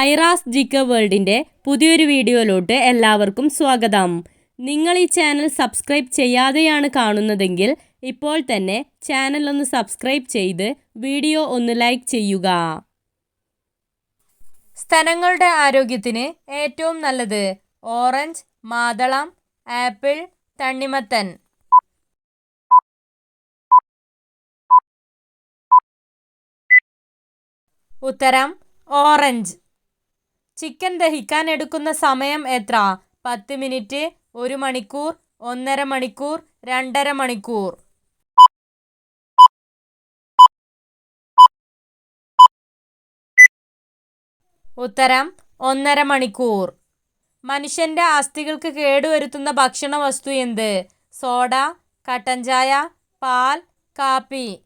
ഐറാസ് ജിക്ക വേൾഡിന്റെ പുതിയൊരു വീഡിയോയിലോട്ട് എല്ലാവർക്കും സ്വാഗതം. നിങ്ങൾ ഈ ചാനൽ സബ്സ്ക്രൈബ് ചെയ്യാതെയാണ് കാണുന്നതെങ്കിൽ ഇപ്പോൾ തന്നെ ചാനൽ ഒന്ന് സബ്സ്ക്രൈബ് ചെയ്ത് വീഡിയോ ഒന്ന് ലൈക്ക് ചെയ്യുക. സ്ഥലങ്ങളുടെ ആരോഗ്യത്തിന് ഏറ്റവും നല്ലത് ഓറഞ്ച് മാതളം ആപ്പിൾ തണ്ണിമത്തൻ. ഉത്തരം ഓറഞ്ച്. ചിക്കൻ ദഹിക്കാൻ എടുക്കുന്ന സമയം എത്ര? പത്ത് മിനിറ്റ് ഒരു മണിക്കൂർ ഒന്നര മണിക്കൂർ രണ്ടര മണിക്കൂർ. ഉത്തരം ഒന്നര മണിക്കൂർ. മനുഷ്യന്റെ അസ്ഥികൾക്ക് കേടുവരുത്തുന്ന ഭക്ഷണ വസ്തു എന്ത്? സോഡ കട്ടൻ ചായ പാൽ കാപ്പി.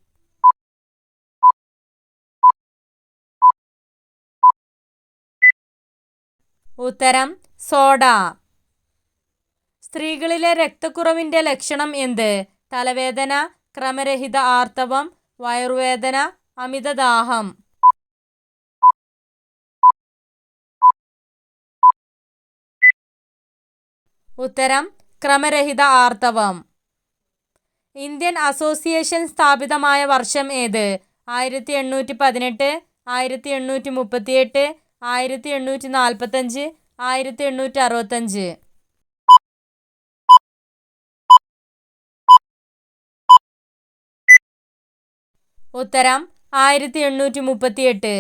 ഉത്തരം സോഡ. സ്ത്രീകളിലെ രക്തക്കുറവിന്റെ ലക്ഷണം എന്ത്? തലവേദന ക്രമരഹിത ആർത്തവം വയറുവേദന അമിതദാഹം. ഉത്തരം ക്രമരഹിത ആർത്തവം. ഇന്ത്യൻ അസോസിയേഷൻ സ്ഥാപിതമായ വർഷം ഏത്? ആയിരത്തി എണ്ണൂറ്റി പതിനെട്ട് ആയിരത്തി എണ്ണൂറ്റി മുപ്പത്തിയെട്ട് ആയിരത്തി എണ്ണൂറ്റി നാൽപ്പത്തഞ്ച് ആയിരത്തി എണ്ണൂറ്റി അറുപത്തഞ്ച് ഉത്തരം ആയിരത്തി എണ്ണൂറ്റി മുപ്പത്തിയെട്ട്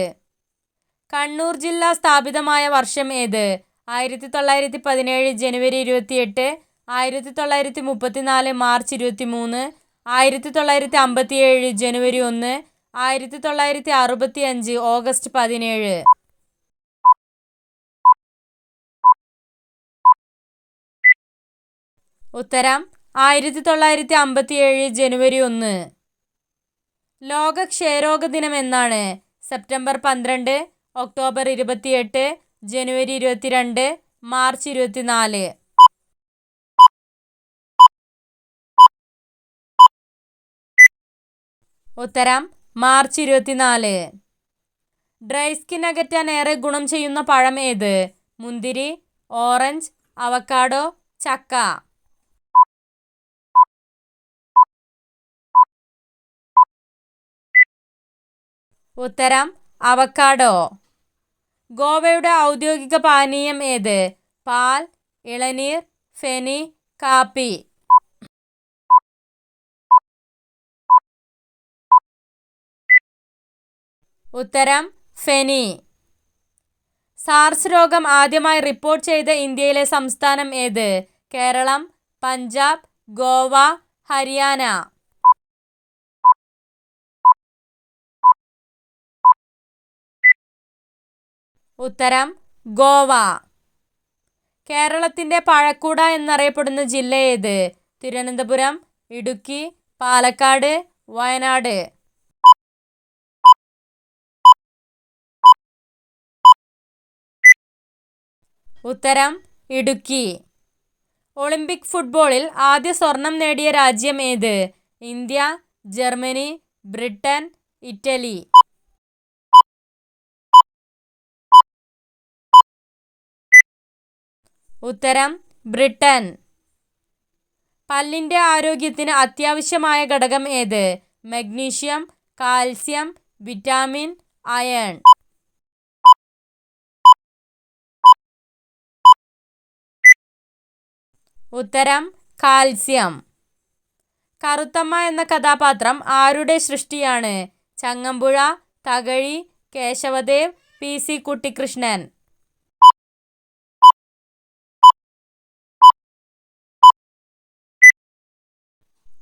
കണ്ണൂർ ജില്ല സ്ഥാപിതമായ വർഷം ഏത്? ആയിരത്തി തൊള്ളായിരത്തി പതിനേഴ് ജനുവരി ഇരുപത്തിയെട്ട് ആയിരത്തി തൊള്ളായിരത്തി മുപ്പത്തിനാല് മാർച്ച് ഇരുപത്തി മൂന്ന് ആയിരത്തി തൊള്ളായിരത്തി അമ്പത്തിയേഴ് ജനുവരി ഒന്ന് ആയിരത്തി തൊള്ളായിരത്തി അറുപത്തി അഞ്ച് ഓഗസ്റ്റ് പതിനേഴ്. ഉത്തരം ആയിരത്തി തൊള്ളായിരത്തി അമ്പത്തിയേഴ് ജനുവരി ഒന്ന്. ലോക ക്ഷയരോഗ ദിനം എന്നാണ് സെപ്റ്റംബർ പന്ത്രണ്ട് ഒക്ടോബർ ഇരുപത്തിയെട്ട് ജനുവരി ഇരുപത്തിരണ്ട് മാർച്ച് ഇരുപത്തിനാല്. ഉത്തരം മാർച്ച് ഇരുപത്തിനാല്. ഡ്രൈ സ്കിൻ അകറ്റാൻ ഏറെ ഗുണം ചെയ്യുന്ന പഴം ഏത് മുന്തിരി ഓറഞ്ച് അവക്കാഡോ ചക്ക. ഉത്തരം അവക്കാഡോ ഗോവയുടെ ഔദ്യോഗിക പാനീയം ഏത്? പാൽ ഇളനീർ ഫെനി കാപ്പി. ഉത്തരം ഫെനി. സാർസ് രോഗം ആദ്യമായി റിപ്പോർട്ട് ചെയ്ത ഇന്ത്യയിലെ സംസ്ഥാനം ഏത്? കേരളം പഞ്ചാബ് ഗോവ ഹരിയാന. ഉത്തരം ഗോവ. കേരളത്തിന്റെ പഴക്കൂട എന്നറിയപ്പെടുന്ന ജില്ല ഏത്? തിരുവനന്തപുരം ഇടുക്കി പാലക്കാട് വയനാട്. ഉത്തരം ഇടുക്കി. ഒളിമ്പിക് ഫുട്ബോളിൽ ആദ്യ സ്വർണം നേടിയ രാജ്യം ഏത്? India Germany Britain Italy. ഉത്തരം ബ്രിട്ടൻ. പല്ലിന്റെ ആരോഗ്യത്തിന് അത്യാവശ്യമായ ഘടകം ഏത്? Magnesium calcium vitamin iron. ഉത്തരം കാൽസ്യം. കറുത്തമ്മ എന്ന കഥാപാത്രം ആരുടെ സൃഷ്ടിയാണ്? ചങ്ങമ്പുഴ തകഴി കേശവദേവ് പി. സി. കുട്ടിക്കൃഷ്ണൻ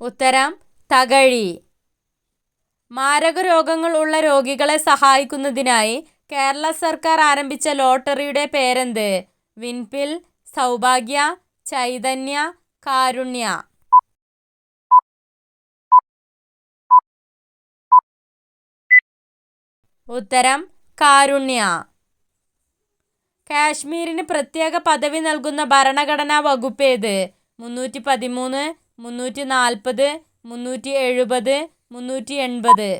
ഉത്തരം തകഴി. മാരക രോഗങ്ങൾ ഉള്ള രോഗികളെ സഹായിക്കുന്നതിനായി കേരള സർക്കാർ ആരംഭിച്ച ലോട്ടറിയുടെ പേരെന്ത്? വിൻപിൽ സൗഭാഗ്യ ചൈതന്യ കാരുണ്യ. ഉത്തരം കാരുണ്യ. കാശ്മീരിന് പ്രത്യേക പദവി നൽകുന്ന ഭരണഘടനാ വകുപ്പ് ഏത്? മുന്നൂറ്റി പതിമൂന്ന് മുന്നൂറ്റി നാൽപ്പത് മുന്നൂറ്റി എഴുപത് മുന്നൂറ്റി എൺപത്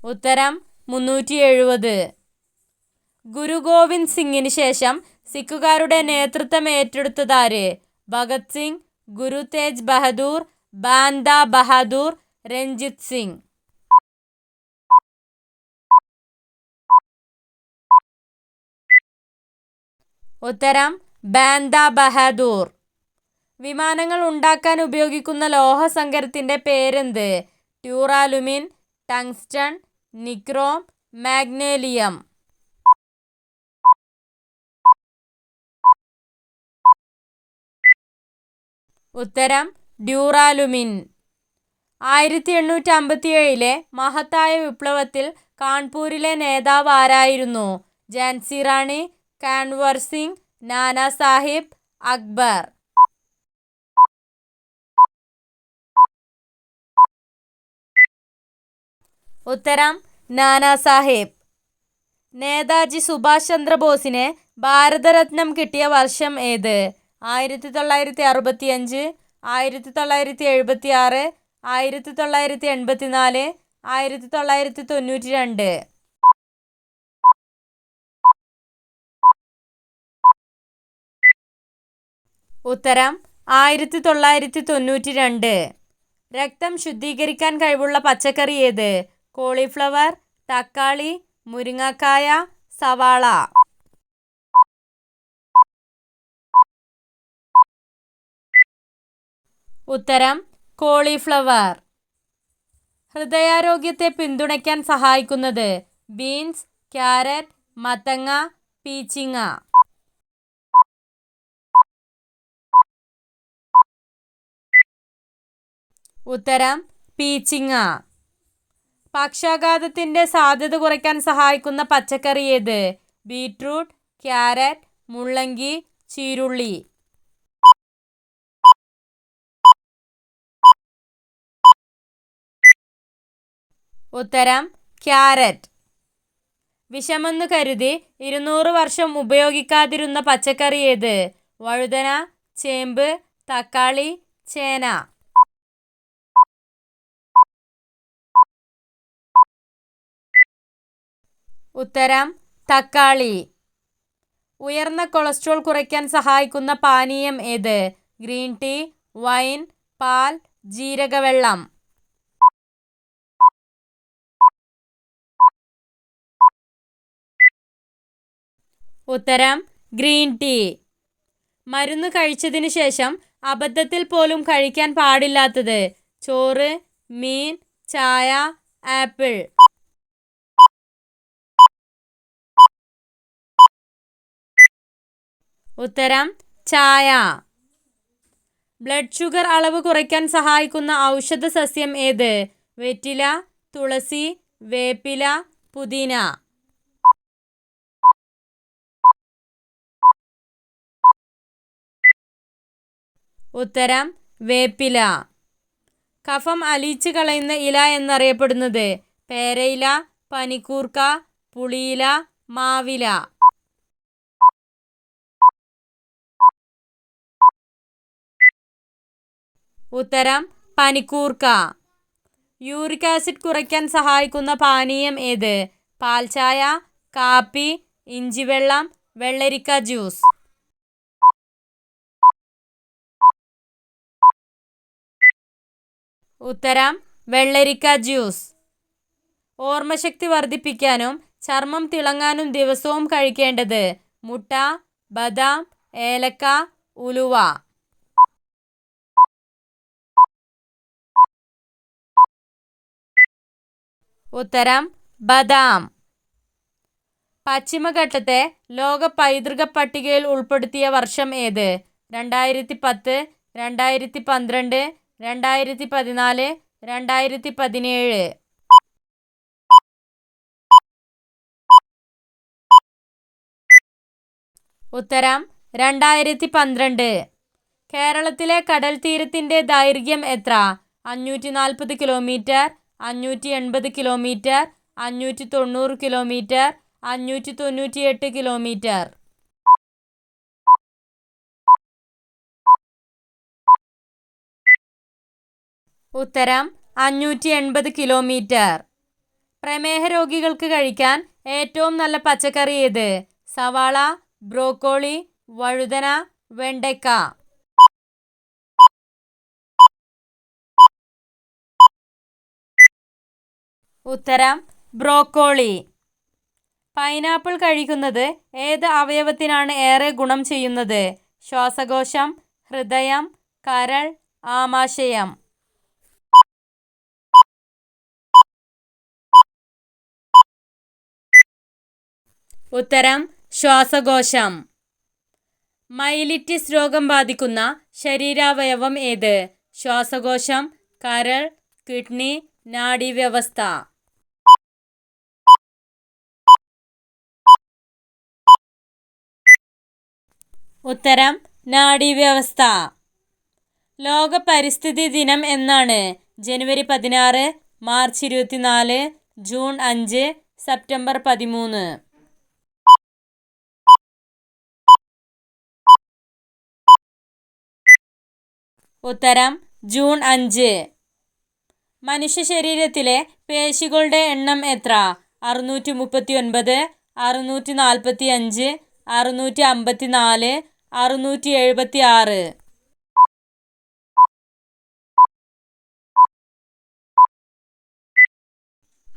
ഉത്തരം മുന്നൂറ്റി എഴുപത് ഗുരു ഗോവിന്ദ് സിംഗിന് ശേഷം സിഖുകാരുടെ നേതൃത്വം ഏറ്റെടുത്തതാര്? ഭഗത് സിംഗ് ഗുരു തേജ് ബഹദൂർ ബാന്ദ ബഹദൂർ രഞ്ജിത് സിംഗ്. ഉത്തരം ബാന്ദ ബഹദൂർ. വിമാനങ്ങൾ ഉണ്ടാക്കാൻ ഉപയോഗിക്കുന്ന ലോഹസങ്കരത്തിന്റെ പേരെന്ത്? Duralumin tungsten nichrome magnalium. ഉത്തരം ഡ്യൂറാലുമിൻ. ആയിരത്തി എണ്ണൂറ്റി അമ്പത്തി ഏഴിലെ മഹത്തായ വിപ്ലവത്തിൽ കാൺപൂരിലെ നേതാവ് ആരായിരുന്നു? ഝാൻസി റാണി കാൻവർ സിംഗ് നാനാ സാഹിബ് അക്ബർ ഉത്തരം നാനാ സാഹിബ്. നേതാജി സുഭാഷ് ചന്ദ്രബോസിന് ഭാരതരത്നം കിട്ടിയ വർഷം ഏത്? ആയിരത്തി തൊള്ളായിരത്തി അറുപത്തി അഞ്ച് ആയിരത്തി തൊള്ളായിരത്തി എഴുപത്തി ആറ് ആയിരത്തി തൊള്ളായിരത്തി എൺപത്തി നാല് ആയിരത്തി തൊള്ളായിരത്തി തൊണ്ണൂറ്റി രണ്ട് ഉത്തരം ആയിരത്തി തൊള്ളായിരത്തി തൊണ്ണൂറ്റി രണ്ട് രക്തം ശുദ്ധീകരിക്കാൻ കഴിവുള്ള പച്ചക്കറി ഏത്? കോളിഫ്ലവർ തക്കാളി മുരിങ്ങക്കായ സവാള. ഉത്തരം കോളിഫ്ലവർ. ഹൃദയാരോഗ്യത്തെ പിന്തുണയ്ക്കാൻ സഹായിക്കുന്നത് ബീൻസ് ക്യാരറ്റ് മത്തങ്ങ പീച്ചിങ്ങ. ഉത്തരം പീച്ചിങ്ങ. പക്ഷാഘാതത്തിന്റെ സാധ്യത കുറയ്ക്കാൻ സഹായിക്കുന്ന പച്ചക്കറി ഏത്? ബീട്രൂട്ട് ക്യാരറ്റ് മുള്ളങ്കി ചീരുള്ളി. ഉത്തരം ക്യാരറ്റ്. വിഷമെന്ന് കരുതി ഇരുന്നൂറ് വർഷം ഉപയോഗിക്കാതിരുന്ന പച്ചക്കറി ഏത്? വഴുതന ചേമ്പ് തക്കാളി ചേന. ഉത്തരം തക്കാളി. ഉയർന്ന കൊളസ്ട്രോൾ കുറയ്ക്കാൻ സഹായിക്കുന്ന പാനീയം ഏത്? ഗ്രീൻ ടീ വൈൻ പാൽ ജീരകവെള്ളം. ഉത്തരം ഗ്രീൻ ടീ. മരുന്ന് കഴിച്ചതിന് ശേഷം അബദ്ധത്തിൽ പോലും കഴിക്കാൻ പാടില്ലാത്തത് ചോറ് മീൻ ചായ ആപ്പിൾ. ഉത്തരം ചായ. ബ്ലഡ് ഷുഗർ അളവ് കുറയ്ക്കാൻ സഹായിക്കുന്ന ഔഷധ സസ്യം ഏത്? വെറ്റില തുളസി വേപ്പില പുതിന. ഉത്തരം വേപ്പില. കഫം അലിയിച്ച് കളയുന്ന ഇല എന്നറിയപ്പെടുന്നത് പേരയില പനിക്കൂർക്ക പുളിയില മാവില. ഉത്തരം പനിക്കൂർക്ക. യൂറിക് ആസിഡ് കുറയ്ക്കാൻ സഹായിക്കുന്ന പാനീയം ഏത്? പാൽച്ചായ കാപ്പി ഇഞ്ചിവെള്ളം വെള്ളരിക്ക ജ്യൂസ്. ഉത്തരം വെള്ളരിക്ക ജ്യൂസ്. ഓർമ്മശക്തി വർദ്ധിപ്പിക്കാനും ചർമ്മം തിളങ്ങാനും ദിവസവും കഴിക്കേണ്ടത് മുട്ട ബദാം ഏലക്ക ഉലുവ. ഉത്തരം ബദാം. പശ്ചിമഘട്ടത്തെ ലോക പൈതൃക പട്ടികയിൽ ഉൾപ്പെടുത്തിയ വർഷം ഏത്? രണ്ടായിരത്തി പത്ത് രണ്ടായിരത്തി പന്ത്രണ്ട് രണ്ടായിരത്തി പതിനാല് രണ്ടായിരത്തി പതിനേഴ് ഉത്തരം രണ്ടായിരത്തി പന്ത്രണ്ട് കേരളത്തിലെ കടൽ തീരത്തിന്റെ ദൈർഘ്യം എത്ര? അഞ്ഞൂറ്റി നാൽപ്പത് കിലോമീറ്റർ അഞ്ഞൂറ്റി എൺപത് കിലോമീറ്റർ അഞ്ഞൂറ്റി തൊണ്ണൂറ് കിലോമീറ്റർ അഞ്ഞൂറ്റി തൊണ്ണൂറ്റിയെട്ട് കിലോമീറ്റർ. ഉത്തരം അഞ്ഞൂറ്റി എൺപത് കിലോമീറ്റർ. പ്രമേഹ രോഗികൾക്ക് കഴിക്കാൻ ഏറ്റവും നല്ല പച്ചക്കറി ഏത്? സവാള ബ്രോക്കോളി വഴുതന വെണ്ടയ്ക്ക. ഉത്തരം ബ്രോക്കോളി. പൈനാപ്പിൾ കഴിക്കുന്നത് ഏത് അവയവത്തിനാണ് ഏറെ ഗുണം ചെയ്യുന്നത്? ശ്വാസകോശം ഹൃദയം കരൾ ആമാശയം. ഉത്തരം ശ്വാസകോശം. മൈലിറ്റിസ് രോഗം ബാധിക്കുന്ന ശരീരാവയവം ഏത്? ശ്വാസകോശം കരൾ കിഡ്നി നാഡീവ്യവസ്ഥ. ഉത്തരം നാഡീവ്യവസ്ഥ. ലോക പരിസ്ഥിതി ദിനം എന്നാണ് ജനുവരി പതിനാറ് മാർച്ച് ഇരുപത്തിനാല് ജൂൺ അഞ്ച് സെപ്റ്റംബർ പതിമൂന്ന്. ഉത്തരം ജൂൺ അഞ്ച്. മനുഷ്യ ശരീരത്തിലെ പേശികളുടെ എണ്ണം എത്ര? അറുന്നൂറ്റി മുപ്പത്തി ഒൻപത് അറുന്നൂറ്റി നാൽപ്പത്തി അഞ്ച് അറുന്നൂറ്റി അമ്പത്തി നാല് അറുന്നൂറ്റി എഴുപത്തി ആറ്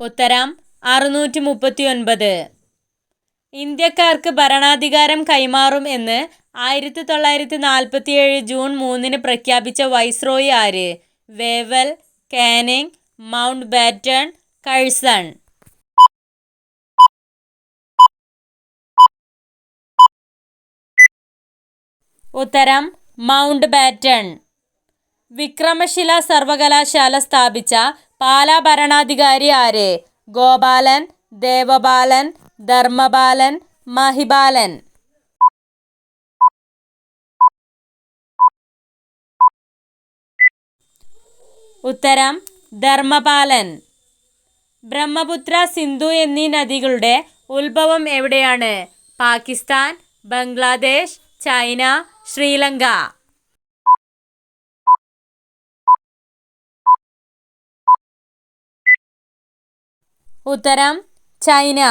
ഉത്തരം അറുന്നൂറ്റി മുപ്പത്തി ഒൻപത് ഇന്ത്യക്കാർക്ക് ഭരണാധികാരം കൈമാറും എന്ന് ആയിരത്തി തൊള്ളായിരത്തി നാൽപ്പത്തിയേഴ് ജൂൺ മൂന്നിന് പ്രഖ്യാപിച്ച വൈസ്രോയി ആര്? Wavell Canning Mountbatten Curzon. ഉത്തരം മൗണ്ട് ബാറ്റൺ. വിക്രമശില സർവകലാശാല സ്ഥാപിച്ച പാലാ ഭരണാധികാരി ആര്? ഗോപാലൻ ദേവപാലൻ ധർമ്മപാലൻ മഹിപാലൻ. ഉത്തരം ധർമ്മപാലൻ. ബ്രഹ്മപുത്ര സിന്ധു എന്നീ നദികളുടെ ഉത്ഭവം എവിടെയാണ്? പാകിസ്ഥാൻ ബംഗ്ലാദേശ് ചൈന ശ്രീലങ്ക. ഉത്തരം ചൈന.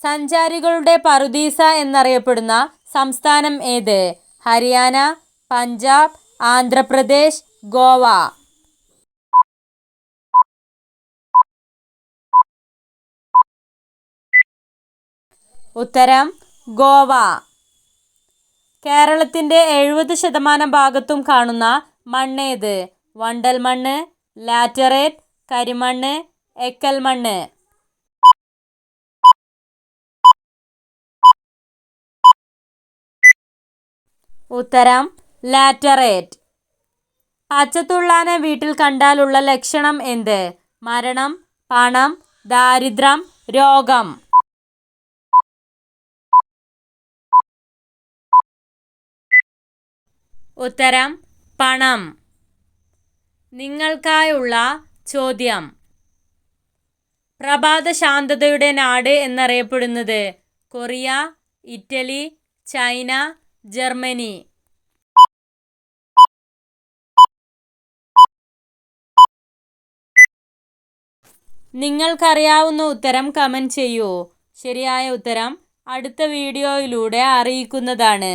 സഞ്ചാരികളുടെ പറുദീസ എന്നറിയപ്പെടുന്ന സംസ്ഥാനം ഏത്? ഹരിയാന പഞ്ചാബ് ആന്ധ്രാപ്രദേശ് ഗോവ. ഉത്തരം ഗോവ. കേരളത്തിന്റെ എഴുപത് ശതമാനം ഭാഗത്തും കാണുന്ന മണ്ണേത് വണ്ടൽ മണ്ണ് ലാറ്ററേറ്റ് കരിമണ്ണ് എക്കൽ മണ്ണ്. ഉത്തരം ലാറ്ററേറ്റ്. അച്ചത്തുള്ളാനെ വീട്ടിൽ കണ്ടാലുള്ള ലക്ഷണം എന്ത്? മരണം പണം ദാരിദ്ര്യം രോഗം. ഉത്തരം പണം. നിങ്ങൾക്കായുള്ള ചോദ്യം. പ്രഭാത ശാന്തതയുടെ നാട് എന്നറിയപ്പെടുന്നത് കൊറിയ ഇറ്റലി ചൈന ജർമ്മനി. നിങ്ങൾക്കറിയാവുന്ന ഉത്തരം കമന്റ് ചെയ്യൂ. ശരിയായ ഉത്തരം അടുത്ത വീഡിയോയിലൂടെ അറിയിക്കുന്നതാണ്.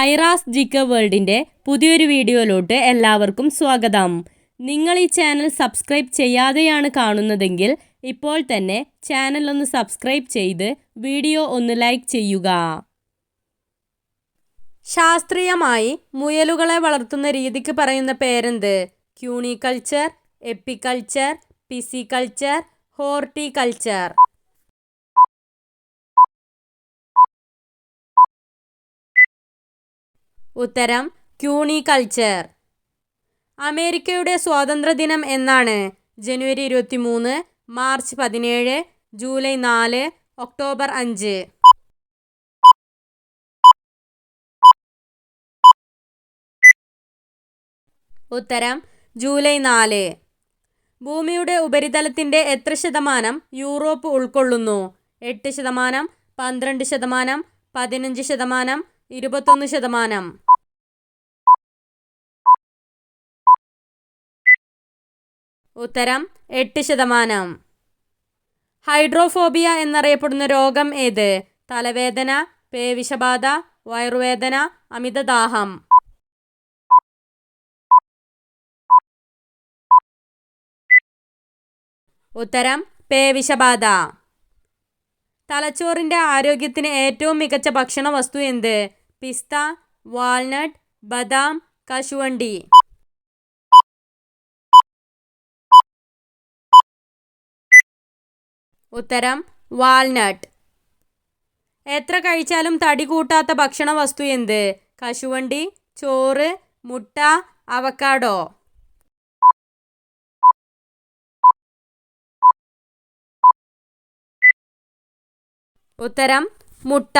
ഐറാസ് ജിക്ക വേൾഡിന്റെ പുതിയൊരു വീഡിയോയിലോട്ട് എല്ലാവർക്കും സ്വാഗതം. നിങ്ങൾ ഈ ചാനൽ സബ്സ്ക്രൈബ് ചെയ്യാതെയാണ് കാണുന്നതെങ്കിൽ ഇപ്പോൾ തന്നെ ചാനൽ ഒന്ന് സബ്സ്ക്രൈബ് ചെയ്ത് വീഡിയോ ഒന്ന് ലൈക്ക് ചെയ്യുക. ശാസ്ത്രീയമായി മുയലുകളെ വളർത്തുന്ന രീതിക്ക് പറയുന്ന പേരെന്ത്? ക്യൂണിക്കൾച്ചർ എപ്പിക്കൾച്ചർ പിസിക്കൾച്ചർ ഹോർട്ടികൾച്ചർ ഉത്തരം ക്യൂണി കൾച്ചർ. അമേരിക്കയുടെ സ്വാതന്ത്ര്യദിനം എന്നാണ് ജനുവരി ഇരുപത്തി മൂന്ന് മാർച്ച് പതിനേഴ് ജൂലൈ നാല് ഒക്ടോബർ അഞ്ച്. ഉത്തരം ജൂലൈ നാല്. ഭൂമിയുടെ ഉപരിതലത്തിന്റെ എത്ര ശതമാനം യൂറോപ്പ് ഉൾക്കൊള്ളുന്നു? എട്ട് ശതമാനം പന്ത്രണ്ട് ശതമാനം പതിനഞ്ച് ശതമാനം ഇരുപത്തൊന്ന് ശതമാനം. ഉത്തരം എട്ട് ശതമാനം. ഹൈഡ്രോഫോബിയ എന്നറിയപ്പെടുന്ന രോഗം ഏത്? തലവേദന പേവിഷബാധ വയറുവേദന അമിതദാഹം. ഉത്തരം പേവിഷബാധ. തലച്ചോറിന്റെ ആരോഗ്യത്തിന് ഏറ്റവും മികച്ച ഭക്ഷണ വസ്തു എന്ത്? പിസ്ത വാൾനട്ട് ബദാം കശുവണ്ടി. ഉത്തരം വാൾനട്ട് എത്ര കഴിച്ചാലും തടി കൂട്ടാത്ത ഭക്ഷണ വസ്തു എന്ത്? കശുവണ്ടി ചോറ് മുട്ട അവക്കാഡോ ഉത്തരം മുട്ട.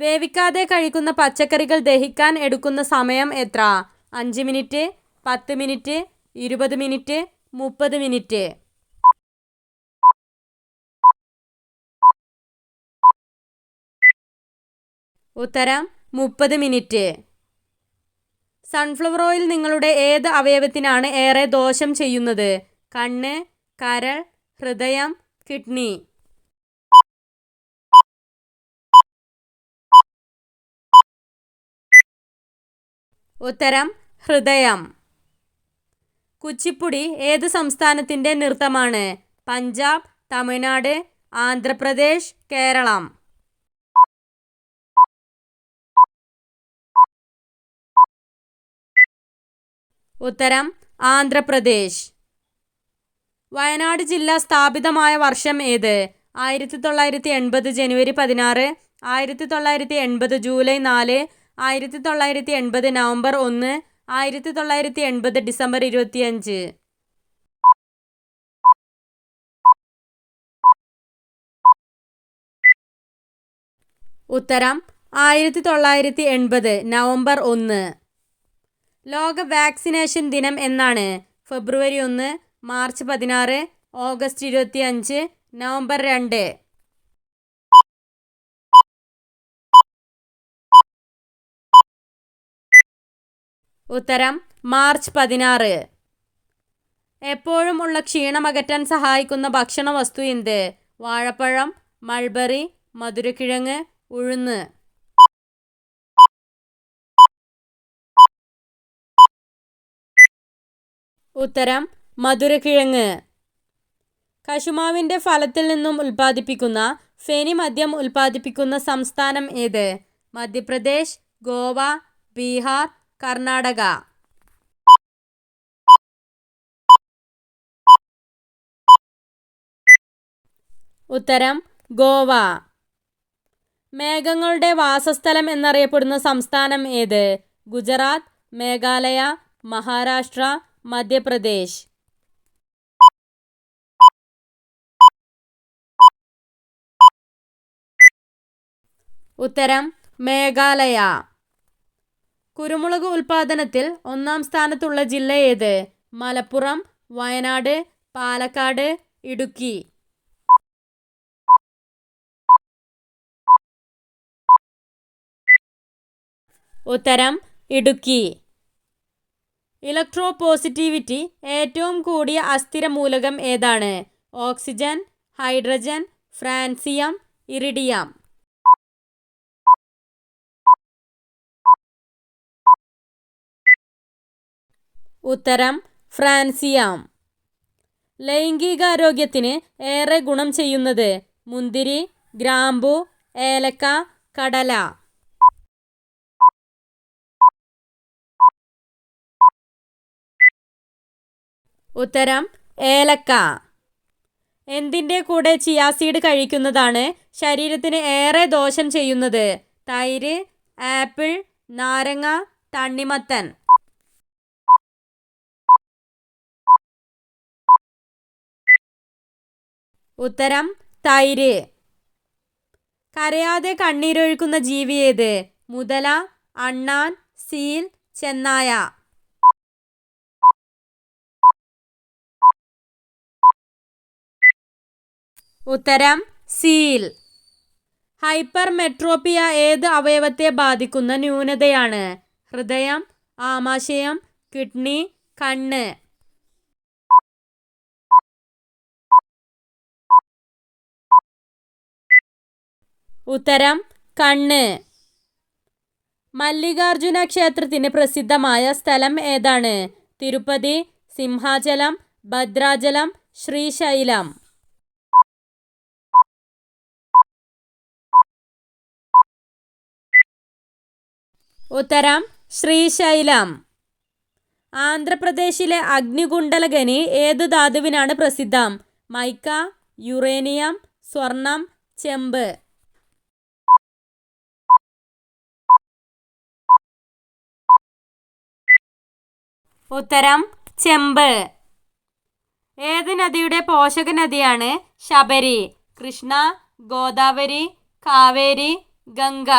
വേവിക്കാതെ കഴിക്കുന്ന പച്ചക്കറികൾ ദഹിക്കാൻ എടുക്കുന്ന സമയം എത്ര? അഞ്ച് മിനിറ്റ് പത്ത് മിനിറ്റ് ഇരുപത് മിനിറ്റ് മുപ്പത് മിനിറ്റ്. ഉത്തരം മുപ്പത് മിനിറ്റ്. സൺഫ്ലവർ ഓയിൽ നിങ്ങളുടെ ഏത് അവയവത്തിനാണ് ഏറെ ദോഷം ചെയ്യുന്നത്? കണ്ണ് കരൾ ഹൃദയം കിഡ്നി. ഉത്തരം ഹൃദയം. കുച്ചിപ്പുടി ഏത് സംസ്ഥാനത്തിന്റെ നൃത്തമാണ്? പഞ്ചാബ് തമിഴ്നാട് ആന്ധ്രാപ്രദേശ് കേരളം. ഉത്തരം ആന്ധ്രാപ്രദേശ്. വയനാട് ജില്ല സ്ഥാപിതമായ വർഷം ഏത്? ആയിരത്തി തൊള്ളായിരത്തി എൺപത് ജനുവരി പതിനാറ് ആയിരത്തി തൊള്ളായിരത്തി എൺപത് ജൂലൈ നാല് ആയിരത്തി തൊള്ളായിരത്തി എൺപത് നവംബർ ഒന്ന് ആയിരത്തി തൊള്ളായിരത്തി എൺപത് ഡിസംബർ ഇരുപത്തിയഞ്ച്. ഉത്തരം ആയിരത്തി തൊള്ളായിരത്തി എൺപത് നവംബർ ഒന്ന്. ലോക വാക്സിനേഷൻ ദിനം എന്നാണ് ഫെബ്രുവരി ഒന്ന് മാർച്ച് പതിനാറ് ഓഗസ്റ്റ് ഇരുപത്തി അഞ്ച് നവംബർ രണ്ട്. ഉത്തരം മാർച്ച് പതിനാറ്. എപ്പോഴും ഉള്ള ക്ഷീണമകറ്റാൻ സഹായിക്കുന്ന ഭക്ഷണ വസ്തു എന്ത്? വാഴപ്പഴം മൾബറി മധുരക്കിഴങ്ങ് ഉഴുന്ന്. ഉത്തരം മധുരക്കിഴങ്ങ്. കശുമാവിന്റെ ഫലത്തിൽ നിന്നും ഉൽപ്പാദിപ്പിക്കുന്ന ഫെനി മദ്യം ഉൽപ്പാദിപ്പിക്കുന്ന സംസ്ഥാനം ഏത്? മധ്യപ്രദേശ് ഗോവ ബീഹാർ കർണാടക. ഉത്തരം ഗോവ. മേഘങ്ങളുടെ വാസസ്ഥലം എന്നറിയപ്പെടുന്ന സംസ്ഥാനം ഏത്? ഗുജറാത്ത് മേഘാലയ മഹാരാഷ്ട്ര മധ്യപ്രദേശ്. ഉത്തരം മേഘാലയ. കുരുമുളക് ഉൽപാദനത്തിൽ ഒന്നാം സ്ഥാനത്തുള്ള ജില്ല ഏത്? മലപ്പുറം വയനാട് പാലക്കാട് ഇടുക്കി. ഉത്തരം ഇടുക്കി. ഇലക്ട്രോ പോസിറ്റിവിറ്റി ഏറ്റവും കൂടിയ അസ്ഥിര മൂലകം ഏതാണ്? Oxygen hydrogen francium iridium. ഉത്തരം ഫ്രാൻസിയാം. ലൈംഗികാരോഗ്യത്തിന് ഏറെ ഗുണം ചെയ്യുന്നത് മുന്തിരി ഗ്രാമ്പു ഏലക്ക കടല. ഉത്തരം ഏലക്ക. എന്തിന്റെ കൂടെ ചിയാസീഡ് കഴിക്കുന്നതാണ് ശരീരത്തിന് ഏറെ ദോഷം ചെയ്യുന്നത്? തൈര് ആപ്പിൾ നാരങ്ങ തണ്ണിമത്തൻ. ഉത്തരം തൈര്. കരയാതെ കണ്ണീരൊഴുക്കുന്ന ജീവി ഏത്? മുതല അണ്ണാൻ സീൽ ചെന്നായ. ഉത്തരം സീൽ. ഹൈപ്പർ മെട്രോപ്പിയ ഏത് അവയവത്തെ ബാധിക്കുന്ന ന്യൂനതയാണ്? ഹൃദയം ആമാശയം കിഡ്നി കണ്ണ്. ഉത്തരം കണ്ണ്. മല്ലികാർജുന ക്ഷേത്രത്തിന് പ്രസിദ്ധമായ സ്ഥലം ഏതാണ്? തിരുപ്പതി സിംഹാചലം ഭദ്രാചലം ശ്രീശൈലം. ഉത്തരം ശ്രീശൈലം. ആന്ധ്രാപ്രദേശിലെ അഗ്നികുണ്ഡല ഏത് ഏതു ധാതുവിനാണ് പ്രസിദ്ധം? മൈക്ക യുറേനിയം സ്വർണം ചെമ്പ്. ഉത്തരം ചെമ്പ്. ഏത് നദിയുടെ പോഷക നദിയാണ് ശബരി? കൃഷ്ണ ഗോദാവരി കാവേരി ഗംഗ.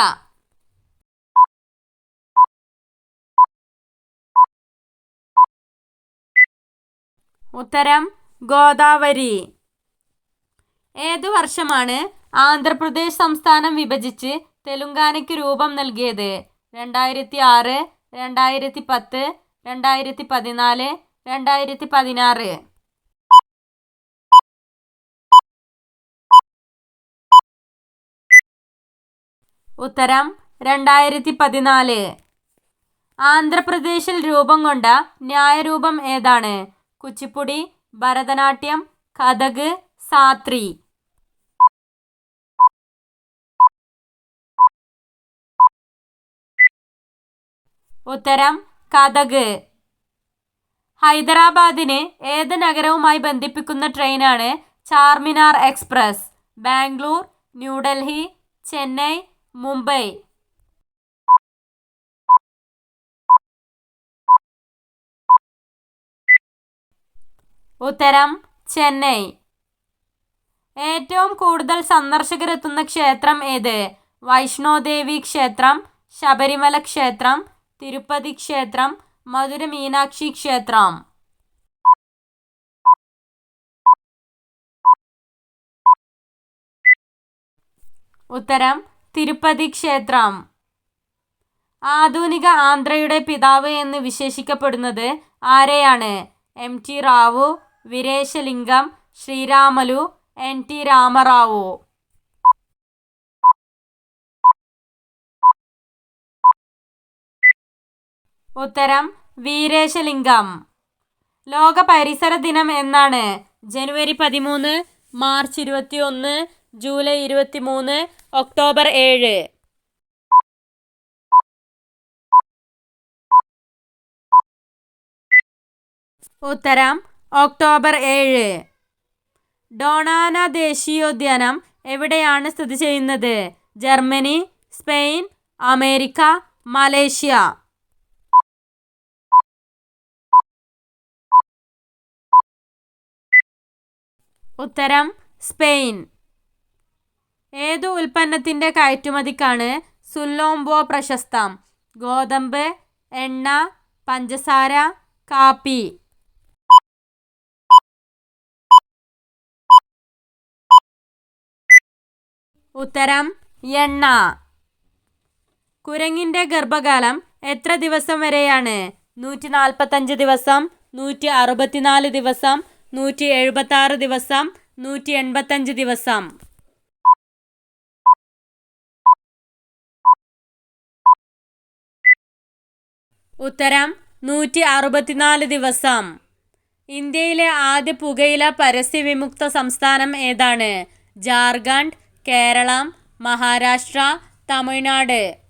ഉത്തരം ഗോദാവരി. ഏതു വർഷമാണ് ആന്ധ്രാപ്രദേശ് സംസ്ഥാനം വിഭജിച്ച് തെലുങ്കാനയ്ക്ക് രൂപം നൽകിയത്? രണ്ടായിരത്തി ആറ് രണ്ടായിരത്തി പത്ത് രണ്ടായിരത്തി പതിനാല് രണ്ടായിരത്തി പതിനാറ് ഉത്തരം രണ്ടായിരത്തി പതിനാല് ആന്ധ്രാപ്രദേശിൽ രൂപം കൊണ്ട ന്യായരൂപം ഏതാണ്? കുച്ചിപ്പുടി ഭരതനാട്യം കഥക് സാത്രി. ഉത്തരം കഥക്. ഹൈദരാബാദിനെ ഏത് നഗരവുമായി ബന്ധിപ്പിക്കുന്ന ട്രെയിനാണ് ചാർമിനാർ എക്സ്പ്രസ്? ബാംഗ്ലൂർ ന്യൂഡൽഹി ചെന്നൈ മുംബൈ. ഉത്തരം ചെന്നൈ. ഏറ്റവും കൂടുതൽ സന്ദർശകരെത്തുന്ന ക്ഷേത്രം ഏത്? വൈഷ്ണോദേവി ക്ഷേത്രം ശബരിമല ക്ഷേത്രം തിരുപ്പതി ക്ഷേത്രം മധുര മീനാക്ഷി ക്ഷേത്രം. ഉത്തരം തിരുപ്പതി ക്ഷേത്രം. ആധുനിക ആന്ധ്രയുടെ പിതാവ് എന്ന് വിശേഷിക്കപ്പെടുന്നത് ആരെയാണ്? M. T. Rao Veeresalingam Sriramulu N. T. Ramarao. ഉത്തരം വീരേശലിംഗം. ലോക പരിസര ദിനം എന്നാണ് ജനുവരി പതിമൂന്ന് മാർച്ച് ഇരുപത്തി ഒന്ന് ജൂലൈ ഇരുപത്തി മൂന്ന് ഒക്ടോബർ ഏഴ്. ഉത്തരം ഒക്ടോബർ ഏഴ്. ഡോണാന ദേശീയോദ്യാനം എവിടെയാണ് സ്ഥിതി ചെയ്യുന്നത്? Germany Spain America Malaysia. ഉത്തരം സ്പെയിൻ. ഏതു ഉൽപ്പന്നത്തിന്റെ കയറ്റുമതിക്കാണ് സുല്ലോംബോ പ്രശസ്തം? ഗോതമ്പ് എണ്ണ പഞ്ചസാര കാപ്പി. ഉത്തരം എണ്ണ. കുരങ്ങിന്റെ ഗർഭകാലം എത്ര ദിവസം വരെയാണ്? നൂറ്റി നാൽപ്പത്തഞ്ച് ദിവസം നൂറ്റി അറുപത്തിനാല് ദിവസം നൂറ്റി എഴുപത്താറ് ദിവസം നൂറ്റി എൺപത്തഞ്ച് ദിവസം. ഉത്തരം നൂറ്റി അറുപത്തിനാല് ദിവസം. ഇന്ത്യയിലെ ആദ്യ പുകയില പരസ്യവിമുക്ത സംസ്ഥാനം ഏതാണ്? ജാർഖണ്ഡ് കേരളം മഹാരാഷ്ട്ര തമിഴ്നാട്.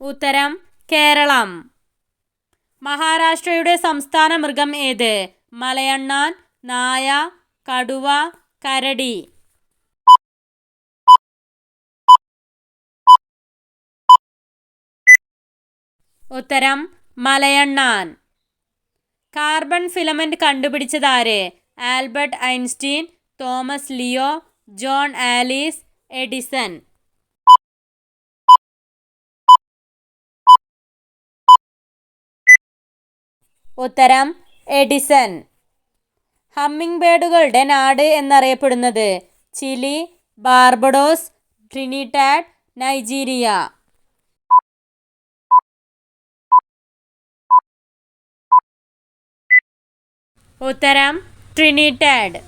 ഉത്തരം കേരളം. മഹാരാഷ്ട്രയുടെ സംസ്ഥാന മൃഗം ഏത്? മലയണ്ണാൻ നായ കടുവ കരടി. ഉത്തരം മലയണ്ണാൻ. Carbon filament കണ്ടുപിടിച്ചതാര്? Albert Einstein Thomas Leo John Alice Edison. ഉത്തരം എഡിസൺ. ഹമ്മിങ് ബേഡുകളുടെ നാട് എന്നറിയപ്പെടുന്നത് ചിലി ബാർബഡോസ് ട്രിനിറ്റാഡ് നൈജീരിയ. ഉത്തരം ട്രിനിറ്റാഡ്.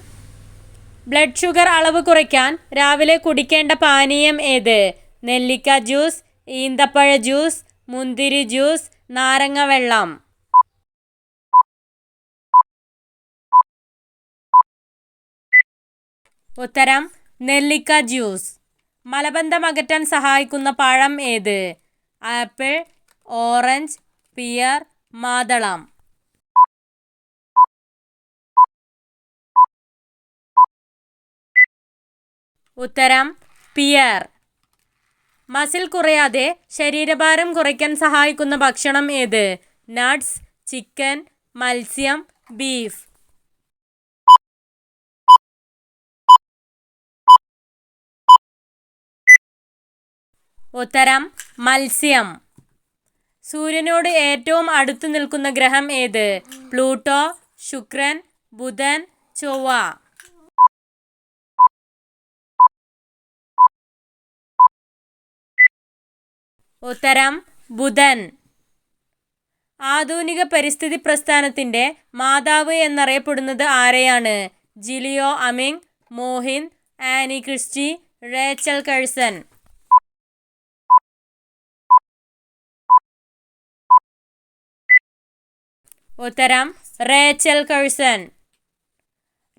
ബ്ലഡ് ഷുഗർ അളവ് കുറയ്ക്കാൻ രാവിലെ കുടിക്കേണ്ട പാനീയം ഏത്? നെല്ലിക്ക ജ്യൂസ് ഈന്തപ്പഴ ജ്യൂസ് മുന്തിരി ജ്യൂസ് നാരങ്ങ വെള്ളം. ഉത്തരം നെല്ലിക്ക ജ്യൂസ്. മലബന്ധം അകറ്റാൻ സഹായിക്കുന്ന പഴം ഏത്? ആപ്പിൾ ഓറഞ്ച് പിയർ മാതളം. ഉത്തരം പിയർ. മസിൽ കുറയാതെ ശരീരഭാരം കുറയ്ക്കാൻ സഹായിക്കുന്ന ഭക്ഷണം ഏത്? നട്ട്സ് ചിക്കൻ മത്സ്യം ബീഫ്. ഉത്തരം മത്സ്യം. സൂര്യനോട് ഏറ്റവും അടുത്തു നിൽക്കുന്ന ഗ്രഹം ഏത്? പ്ലൂട്ടോ ശുക്രൻ ബുധൻ ചൊവ്വ. ഉത്തരം ബുധൻ. ആധുനിക പരിസ്ഥിതി പ്രസ്ഥാനത്തിന്റെ മാതാവ് എന്നറിയപ്പെടുന്നത് ആരെയാണ്? ജിലിയോ അമിങ് മോഹിൻ ആനി ക്രിസ്റ്റി റേച്ചൽ കഴ്സൺ. ഉത്തരം റേച്ചൽ കഴ്സൺ.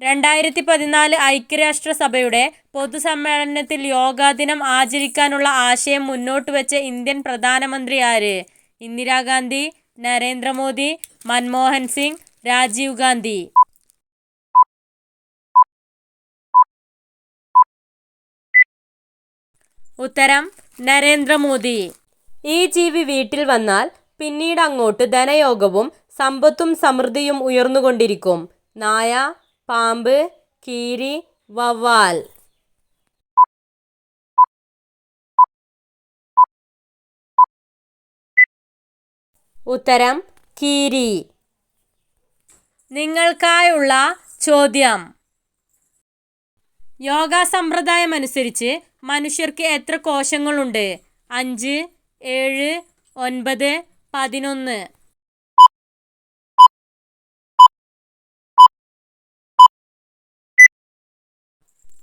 രണ്ടായിരത്തി പതിനാല് ഐക്യരാഷ്ട്രസഭയുടെ പൊതുസമ്മേളനത്തിൽ യോഗാദിനം ആചരിക്കാനുള്ള ആശയം മുന്നോട്ട് വെച്ച ഇന്ത്യൻ പ്രധാനമന്ത്രി ആര്? ഇന്ദിരാഗാന്ധി നരേന്ദ്രമോദി മൻമോഹൻ സിംഗ് രാജീവ് ഗാന്ധി. ഉത്തരം നരേന്ദ്രമോദി. ഈ ജീവി വീട്ടിൽ വന്നാൽ പിന്നീട് അങ്ങോട്ട് ധനയോഗവും സമ്പത്തും സമൃദ്ധിയും ഉയർന്നുകൊണ്ടിരിക്കും. നായ പാമ്പ് കീരി വവ്വാൽ. ഉത്തരം കീരി. നിങ്ങൾക്കായുള്ള ചോദ്യം. യോഗ സമ്പ്രദായം അനുസരിച്ച് മനുഷ്യർക്ക് എത്ര കോശങ്ങളുണ്ട്? അഞ്ച് ഏഴ് ഒൻപത് പതിനൊന്ന്.